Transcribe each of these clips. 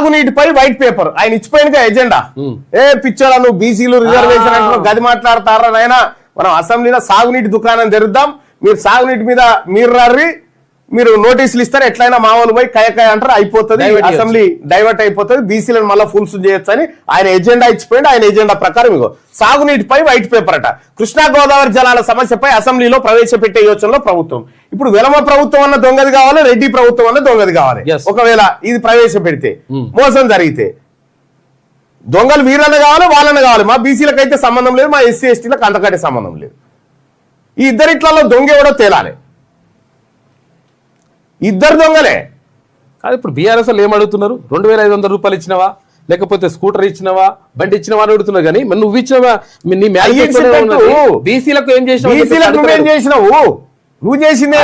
సాగునీటిపై white paper. ఆయన ఇచ్చిపోయిన agenda. ఏ పిచ్చోడా నువ్వు బీసీలు రిజర్వేషన్ అంటున్నావు గది మాట్లాడతారా నాయనా? మనం అసెంబ్లీలో సాగునీటి దుకాణం తెరుద్దాం. మీరు సాగునీటి మీద మీరు రర్రి. మీరు నోటీసులు ఇస్తారు ఎట్లయినా మామూలు పోయి కయకయ అంటారు అయిపోతుంది. అసెంబ్లీ డైవర్ట్ అయిపోతుంది. బీసీలను మళ్ళీ ఫుల్స్ చేయొచ్చు అని ఆయన ఎజెండా ఇచ్చిపోయింది ఆయన ఎజెండా ప్రకారం ఇగో సాగునీటిపై వైట్ పేపర్ అట. కృష్ణా గోదావరి జలాల సమస్యపై అసెంబ్లీలో ప్రవేశపెట్టే యోచనలో ప్రభుత్వం. ఇప్పుడు వెలమ ప్రభుత్వం అన్న దొంగది కావాలి రెడ్డి ప్రభుత్వం అన్న దొంగది కావాలి. ఒకవేళ ఇది ప్రవేశపెడితే మోసం జరిగితే దొంగలు వీరన్న కావాలి వాళ్ళన్న కావాలి. మా బీసీలకు అయితే సంబంధం లేదు మా ఎస్సీ ఎస్టీలకు అంతకంటే సంబంధం లేదు. ఈ ఇద్దరిట్లలో దొంగ ఎవడో తేలాలి. ఇద్దరు దొంగలే. కాదు ఇప్పుడు బీఆర్ఎస్ వాళ్ళు ఏం అడుగుతున్నారు రెండు వేల ఐదు వందల రూపాయలు ఇచ్చినవా? లేకపోతే స్కూటర్ ఇచ్చినవా? బండి ఇచ్చినవా అని అడుగుతున్నారు కానీ మరి నువ్వు ఇచ్చినవా? నీ. బీసీలకు ఏం చేసినావు? నువ్వేం. చేసినావు? నువ్వు చేసింది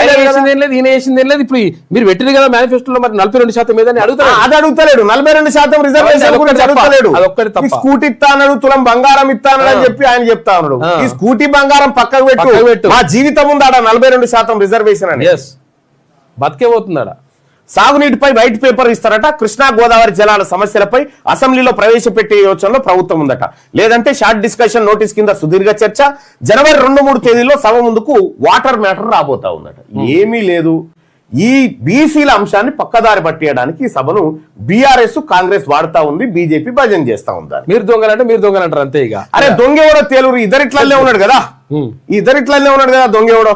లేదు ఈయన చేసింది ఇప్పుడు మీరు పెట్టింది కదా మేనిఫెస్టోలో మరి నలభై రెండు శాతం మీద అడుగుతారు. అది అడుగుతలేడు. నలభై రెండు శాతం రిజర్వేషన్ గురించి. అడుగుతలేడు. అదొక్కటి స్కూటీ ఇస్తానడు తులం బంగారం ఇస్తానడు అని. చెప్పి ఆయన చెప్తా ఉన్నాడు. ఈ స్కూటీ బంగారం పక్కకు పెట్టు. పక్కకు పెట్టు. మా జీవితం ఉంది ఆడ నలభై రెండు శాతం రిజర్వేషన్ అని? బతికే పోతున్నాడా సాగునీటిపై వైట్ పేపర్ ఇస్తారట. కృష్ణా గోదావరి జలాల సమస్యలపై అసెంబ్లీలో ప్రవేశపెట్టే యోచనలో ప్రభుత్వం ఉందట. లేదంటే షార్ట్ డిస్కషన్ నోటీస్ కింద సుదీర్ఘ చర్చ. జనవరి రెండు మూడు తేదీల్లో సభ ముందుకు వాటర్ మ్యాటర్ రాబోతా ఉందట. ఏమీ లేదు. ఈ బీసీల అంశాన్ని పక్కదారి పట్టేయడానికి ఈ సభను బీఆర్ఎస్ కాంగ్రెస్ వాడుతా ఉంది. బీజేపీ భజన చేస్తా ఉంది మీరు దొంగలంటే మీరు దొంగలంటారు అంతే ఇక. అరే దొంగ ఎవడో తేలూరు. ఇద్దరిట్లల్లే ఉన్నాడు కదా. ఇద్దరిట్లల్లే ఉన్నాడు కదా దొంగ ఎవడో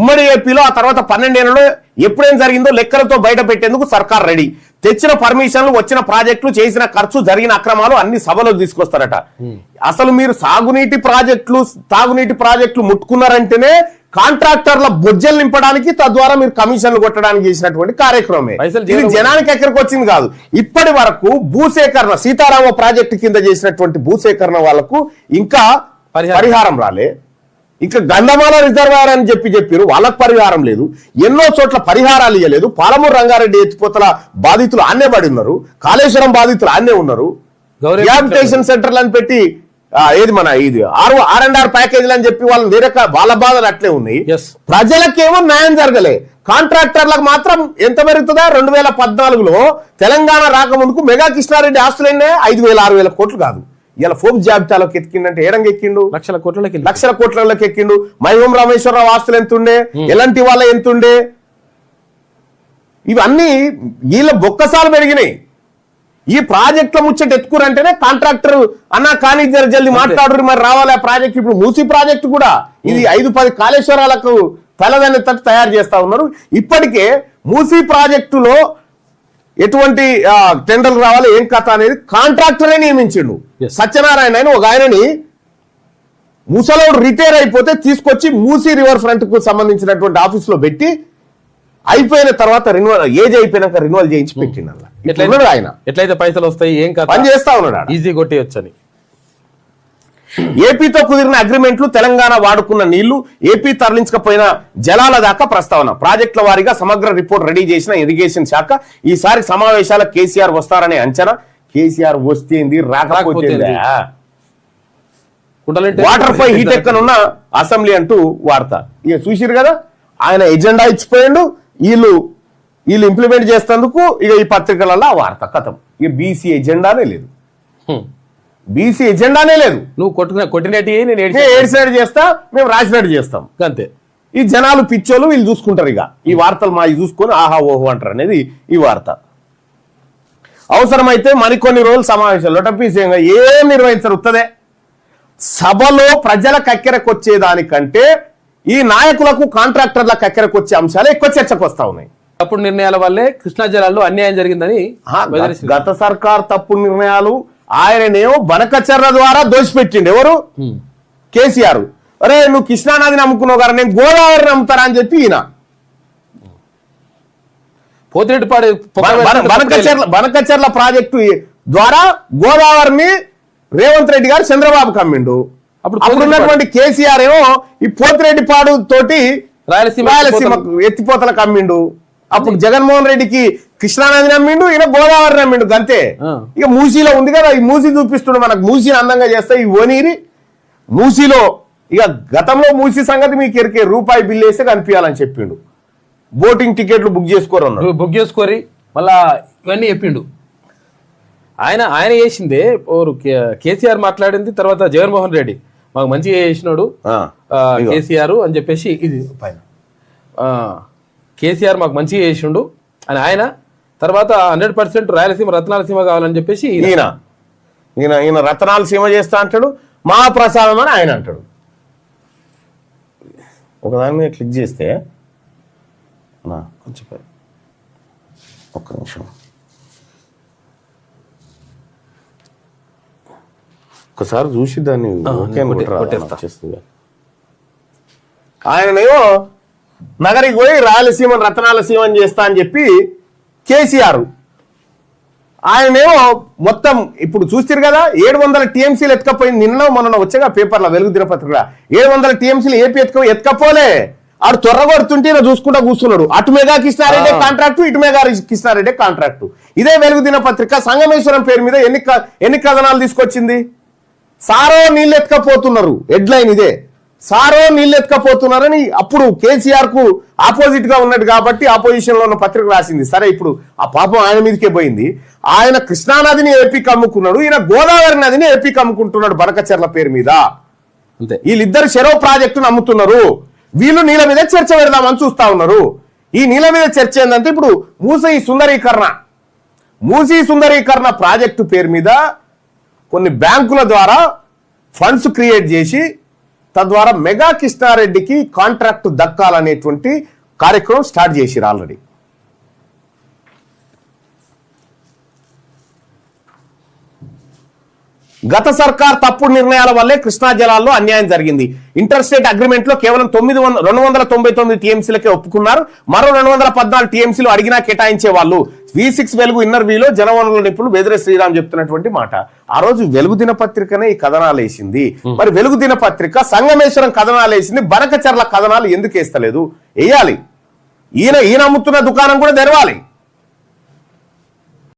ఉమ్మడి ఏపీలో ఆ తర్వాత పన్నెండేళ్ళలో ఎప్పుడేం జరిగిందో లెక్కలతో బయట పెట్టేందుకు సర్కార్ రెడీ. తెచ్చిన పర్మిషన్లు వచ్చిన ప్రాజెక్టులు చేసిన ఖర్చు జరిగిన అక్రమాలు అన్ని సభలోకి తీసుకొస్తారట. అసలు మీరు సాగునీటి ప్రాజెక్టులు తాగునీటి ప్రాజెక్టులు ముట్టుకున్నారంటేనే కాంట్రాక్టర్ల బొజ్జలు నింపడానికి తద్వారా మీరు కమిషన్లు కొట్టడానికి చేసినటువంటి కార్యక్రమమే. ఇది జనానికి ఎక్కడికి వచ్చింది కాదు. ఇప్పటి వరకు భూసేకరణ సీతారామ ప్రాజెక్టు కింద చేసినటువంటి భూసేకరణ వాళ్ళకు ఇంకా. పరిహారం రాలే. ఇంకా గంధమాల రిజర్వాయర్ అని చెప్పి చెప్పారు. వాళ్ళకు పరిహారం లేదు. ఎన్నో చోట్ల పరిహారాలు ఇవ్వలేదు పాలమూరు రంగారెడ్డి ఎత్తిపోతల బాధితులు ఆన్నే పడి ఉన్నారు. కాళేశ్వరం బాధితులు ఆన్నే ఉన్నారు. రిహాబిలిటేషన్ సెంటర్లు అని పెట్టి ఏది మన ఇది ఆరు ఆర్ అండ్ ఆర్ ప్యాకేజీలు అని చెప్పి వాళ్ళని వేరే వాళ్ళ బాధలు అట్లే ఉన్నాయి. ప్రజలకేమో న్యాయం జరగలే. కాంట్రాక్టర్లకు మాత్రం ఎంత పెరుగుతుందా? రెండు వేల పద్నాలుగులో తెలంగాణ రాకముందుకు మెగా కృష్ణారెడ్డి ఆస్తులు ఐదు వేల ఆరు వేల కోట్లు కాదు. ఇలా ఫోక్ జాబితాలోకి ఎత్తికిండంటే ఏడంగా ఎక్కిండు లక్షల కోట్లకి లక్షల కోట్లలోకి ఎక్కిండు మైహోం రామేశ్వరరావు ఆస్తులు ఎంత ఉండే ఎలాంటి వాళ్ళ ఎంత ఉండే ఇవన్నీ వీళ్ళ బొక్కసాలు పెరిగినాయి. ఈ ప్రాజెక్టుల ముచ్చట ఎత్తుకురంటేనే కాంట్రాక్టర్ అన్నా కానీ జర జల్ది మాట్లాడు మరి రావాలి ఆ ప్రాజెక్ట్. ఇప్పుడు మూసి ప్రాజెక్టు కూడా ఇది ఐదు పది కాళేశ్వరాలకు తలదన్నట్టు తయారు చేస్తా ఉన్నారు. ఇప్పటికే మూసి ప్రాజెక్టులో ఎటువంటి టెండర్లు రావాలి ఏం కథ అనేది కాంట్రాక్టరే నియమించిండు. సత్యనారాయణ అని ఒక ఆయనని ముసలోడు రిటైర్ అయిపోతే తీసుకొచ్చి మూసీ రివర్ ఫ్రంట్కు సంబంధించినటువంటి ఆఫీస్లో పెట్టి అయిపోయిన తర్వాత రెన్యువల్ ఏజ్ అయిపోయినాక రెన్యువల్ చేయించి పెట్టిండు అలా. ఇట్లా ఉన్నాడు ఆయన. ఎట్లయితే పైసలు వస్తాయి ఏం పని చేస్తా ఉన్నాడు. ఈజీ కొట్టేయచ్చు అని ఏపీతో కుదిరిన అగ్రిమెంట్లు తెలంగాణ వాడుకున్న నీళ్ళు ఏపీ తరలించకపోయిన జలాల దాకా ప్రస్తావన. ప్రాజెక్టుల వారీగా సమగ్ర రిపోర్ట్ రెడీ చేసిన ఇరిగేషన్ శాఖ ఈసారి సమావేశాల కేసీఆర్ వస్తారనే అంచనా. కేసీఆర్ వస్తేంది రాకపోతే రాకపోతేంది. వాటర్ పై హీట్ ఎక్కనున్న అసెంబ్లీ అంటూ వార్త. ఇక చూసిరు కదా ఆయన ఎజెండా ఇచ్చిపోయిండు. వీళ్ళు వీళ్ళు ఇంప్లిమెంట్ చేసేందుకు ఇక ఈ పత్రికలలో ఆ వార్త కథం. ఇక బీసీ ఎజెండానే లేదు. బీసీ ఎజెండానే లేదు. నువ్వు కొట్టిన కొట్టినట్టు నేను. ఏడ్చినట్టు చేస్తా మేము రాసినట్టు చేస్తాం. అంతే. ఈ జనాలు పిచ్చోళ్ళు వీళ్ళు చూసుకుంటారు ఇక. ఈ వార్తలు మా చూసుకొని ఆహా ఓహో అంటారు అనేది ఈ వార్త. అవసరమైతే మరికొన్ని రోజులు సమావేశాలు. లొటపీసీయంగా ఏం నిర్వహించరు ఉత్తదే. సభలో ప్రజల కక్కెరకొచ్చేదానికంటే ఈ నాయకులకు కాంట్రాక్టర్ల కక్కెరకొచ్చే అంశాలు ఎక్కువ చర్చకు వస్తా ఉన్నాయి. అప్పుడు నిర్ణయాల వల్లే కృష్ణా జలాల్లో అన్యాయం జరిగిందని. గత సర్కార్ తప్పు నిర్ణయాలు ఆయననేమో బనకచర్ల ద్వారా దోషిపెట్టిండు. ఎవరు? హ్మ్. కేసీఆర్. అరే నువ్వు కృష్ణానదిని అమ్ముకున్నావు కదా నేను గోదావరిని అమ్ముతారా అని చెప్పి ఈయన. పోతిరెడ్డిపాడు బనకచర్ల బనకచర్ల ప్రాజెక్టు ద్వారా గోదావరిని రేవంత్ రెడ్డి గారు చంద్రబాబు కమ్మిండు అప్పుడు అప్పుడు ఉన్నటువంటి కేసీఆర్ ఏమో ఈ పోతిరెడ్డిపాడు తోటి రాయలసీమ రాయలసీమ ఎత్తిపోతలకు అమ్మిండు. అప్పుడు జగన్మోహన్ రెడ్డికి కృష్ణానదిని అమ్మిండు ఈయన గోదావరిని అమ్మిండు అంతే. ఇక మూసీలో ఉంది కదా ఈ మూసీ చూపిస్తుండు మనకు మూసీని అందంగా చేస్తే ఈ ఓనీరి మూసీలో ఇక గతంలో మూసీ సంగతి మీకు ఎరికే రూపాయి బిల్లు వేస్తే కనిపించాలని చెప్పిండు. బోటింగ్ టికెట్లు బుక్ చేసుకోరు బుక్ చేసుకోరి మళ్ళా ఇవన్నీ చెప్పిండు. ఆయన ఆయన చేసిందే కేసీఆర్ మాట్లాడింది తర్వాత జగన్మోహన్ రెడ్డి. మాకు మంచిగా చేసినాడు కేసీఆర్ అని చెప్పేసి ఇది పైన. కేసీఆర్ మాకు మంచిగా చేసిండు అని ఆయన తర్వాత హండ్రెడ్ పర్సెంట్ రాయలసీమ రత్నాలసీమ కావాలని చెప్పేసి ఈయన. ఈయన. ఈయన ఈయన రతనాలు సీమ చేస్తా అంటాడు మహాప్రసాదం అని ఆయన అంటాడు. ఒకదాని మీద క్లిక్ చేస్తే కొంచెం ఒక్క నిమిషం. ఒకసారి చూసి దాన్ని ఓకే నగరికి పోయి రాయలసీమ రతనాల సీమ అని చేస్తా అని చెప్పి కేసీఆర్. ఆయనేమో మొత్తం ఇప్పుడు చూస్తారు కదా ఏడు వందల టీఎంసీలు ఎత్తుకపోయింది నిన్న మొన్న వచ్చేగా పేపర్లో వెలుగు దినపత్రిక ఏడు వందల టీఎంసీలు ఏపీ ఎత్తుక ఎత్తుకపోలే. ఆడు త్వరగొడుతుంటే చూసుకుంటా కూర్చున్నాడు. అటు మెగా కృష్ణారెడ్డి కాంట్రాక్టు ఇటు మెగా కృష్ణారెడ్డి కాంట్రాక్టు. ఇదే వెలుగు దినపత్రిక సంగమేశ్వరం పేరు మీద ఎన్ని ఎన్ని కథనాలు తీసుకొచ్చింది? సారో నీళ్ళు ఎత్తుకపోతున్నారు. హెడ్లైన్ ఇదే. సారో నీళ్ళు ఎత్తుకపోతున్నారని అప్పుడు కేసీఆర్కు ఆపోజిట్గా ఉన్నాడు కాబట్టి ఆపోజిషన్లో ఉన్న పత్రిక రాసింది. సరే ఇప్పుడు ఆ పాపం ఆయన మీదకే పోయింది. ఆయన కృష్ణానదిని ఏపీకి అమ్ముకున్నాడు ఈయన గోదావరి నదిని ఏపీకి అమ్ముకుంటున్నాడు బనకచెర్ల పేరు మీద. అంతే. వీళ్ళిద్దరు చెరో ప్రాజెక్టును అమ్ముతున్నారు వీళ్ళు నీళ్ళ మీద చర్చ పెడదామని చూస్తా ఉన్నారు. ఈ నీళ్ళ మీద చర్చ ఏంటంటే ఇప్పుడు మూసీ సుందరీకరణ. మూసీ సుందరీకరణ ప్రాజెక్టు పేరు మీద కొన్ని బ్యాంకుల ద్వారా ఫండ్స్ క్రియేట్ చేసి తద్వారా మెగా కృష్ణారెడ్డికి కాంట్రాక్ట్ దక్కాలనేటువంటి కార్యక్రమం స్టార్ట్ చేసిరు ఆల్రెడీ. గత సర్కార్ తప్పుడు నిర్ణయాల వల్లే కృష్ణా జలాల్లో అన్యాయం జరిగింది. ఇంటర్ స్టేట్ అగ్రిమెంట్లో కేవలం తొమ్మిది రెండు వందల తొంభై తొమ్మిది టీఎంసీలకే ఒప్పుకున్నారు. మరో రెండు వందల పద్నాలుగు టీఎంసీలు అడిగినా కేటాయించే వాళ్ళు. వి సిక్స్ వెలుగు ఇన్నర్ వీలో జనవనరుల నిపుణులు బెదిరే శ్రీరామ్ చెప్తున్నటువంటి మాట. ఆ రోజు వెలుగు దినపత్రికనే ఈ కథనాలు వేసింది. మరి వెలుగు దినపత్రిక సంగమేశ్వరం కథనాలు వేసింది. బనకచర్ల కథనాలు ఎందుకు వేస్తలేదు? వేయాలి. ఈయన ఈయన అమ్ముతున్న దుకాణం కూడా తెరవాలి.